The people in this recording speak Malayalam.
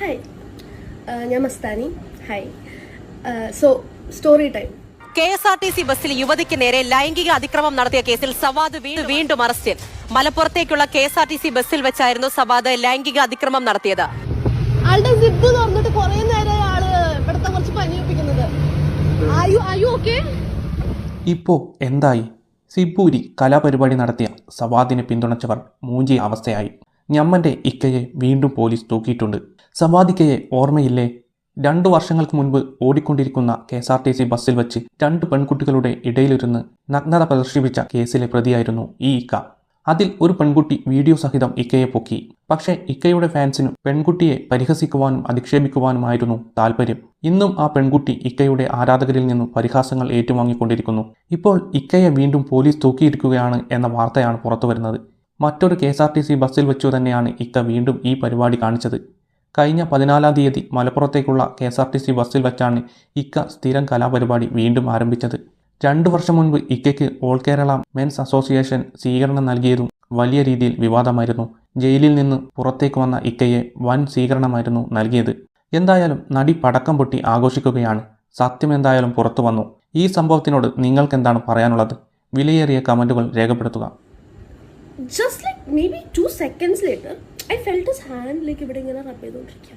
ഹായ് Uh, ഞാൻ Mastani. Hi so story time K S R T C ബസ്സിൽ യുവതിക്ക് നേരെ ലൈംഗിക അതിക്രമം നടത്തിയ കേസിൽ സവാദ് വീണ്ടും വീണ്ടും അറസ്റ്റിൽ മലപ്പുറത്തേക്കുള്ള K S R T C ബസ്സിൽ വെച്ചായിരുന്നു സവാദ് ലൈംഗിക അതിക്രമം നടത്തിയത്. ആളുടെ സിബ് തുറന്നിട്ട് കുറെ നേരം ആൾ ഇവിടുത്തെ കുറച്ച് പനിയിപ്പിക്കുന്നത് ഇപ്പോൾ എന്തായി? സിബൂരി കലാപരിപാടി നടത്തിയ സവാദിനെ പിന്തുണച്ചവർ മൂഞ്ചിയ അവസ്ഥയായി. ഞമ്മന്റെ ഇക്കയെ വീണ്ടും പോലീസ് തൂക്കിയിട്ടുണ്ട്. സവാദിക്കയെ ഓർമ്മയില്ലേ? രണ്ടു വർഷങ്ങൾക്ക് മുൻപ് ഓടിക്കൊണ്ടിരിക്കുന്ന K S R T C ബസ്സിൽ വെച്ച് രണ്ട് പെൺകുട്ടികളുടെ ഇടയിലിരുന്ന് നഗ്നത പ്രദർശിപ്പിച്ച കേസിലെ പ്രതിയായിരുന്നു ഈ ഇക്ക. അതിൽ ഒരു പെൺകുട്ടി വീഡിയോ സഹിതം ഇക്കയെ പൊക്കി. പക്ഷേ ഇക്കയുടെ ഫാൻസിനും പെൺകുട്ടിയെ പരിഹസിക്കുവാനും അധിക്ഷേപിക്കുവാനുമായിരുന്നു താല്പര്യം ഇന്നും ആ പെൺകുട്ടി ഇക്കയുടെ ആരാധകരിൽ നിന്നും പരിഹാസങ്ങൾ ഏറ്റുവാങ്ങിക്കൊണ്ടിരിക്കുന്നു. ഇപ്പോൾ ഇക്കയെ വീണ്ടും പോലീസ് തൂക്കിയിരിക്കുകയാണ് എന്ന വാർത്തയാണ് പുറത്തുവരുന്നത്. മറ്റൊരു K S R T C ബസ്സിൽ വെച്ചു തന്നെയാണ് ഇക്ക വീണ്ടും ഈ പരിപാടി കാണിച്ചത്. കഴിഞ്ഞ പതിനാലാം തീയതി മലപ്പുറത്തേക്കുള്ള K S R T C ബസ്സിൽ വെച്ചാണ് ഇക്ക സ്ഥിരം കലാപരിപാടി വീണ്ടും ആരംഭിച്ചത്. രണ്ടു വർഷം മുൻപ് ഇക്കയ്ക്ക് ഓൾ കേരള മെൻസ് അസോസിയേഷൻ സ്വീകരണം നൽകിയതും വലിയ രീതിയിൽ വിവാദമായിരുന്നു. ജയിലിൽ നിന്ന് പുറത്തേക്ക് വന്ന ഇക്കയെ വൻ സ്വീകരണമായിരുന്നു നൽകിയത്. എന്തായാലും നടി പടക്കം പൊട്ടി ആഘോഷിക്കുകയാണ്. സത്യം എന്തായാലും പുറത്തു വന്നു. ഈ സംഭവത്തിനോട് നിങ്ങൾക്ക് എന്താണ് പറയാനുള്ളത്? വിലയേറിയ കമന്റുകൾ രേഖപ്പെടുത്തുക. Just like may be two seconds later I felt his hand like ഇവിടെ ഇങ്ങനെ റബ് ചെയ്തുകൊണ്ടിരിക്കുക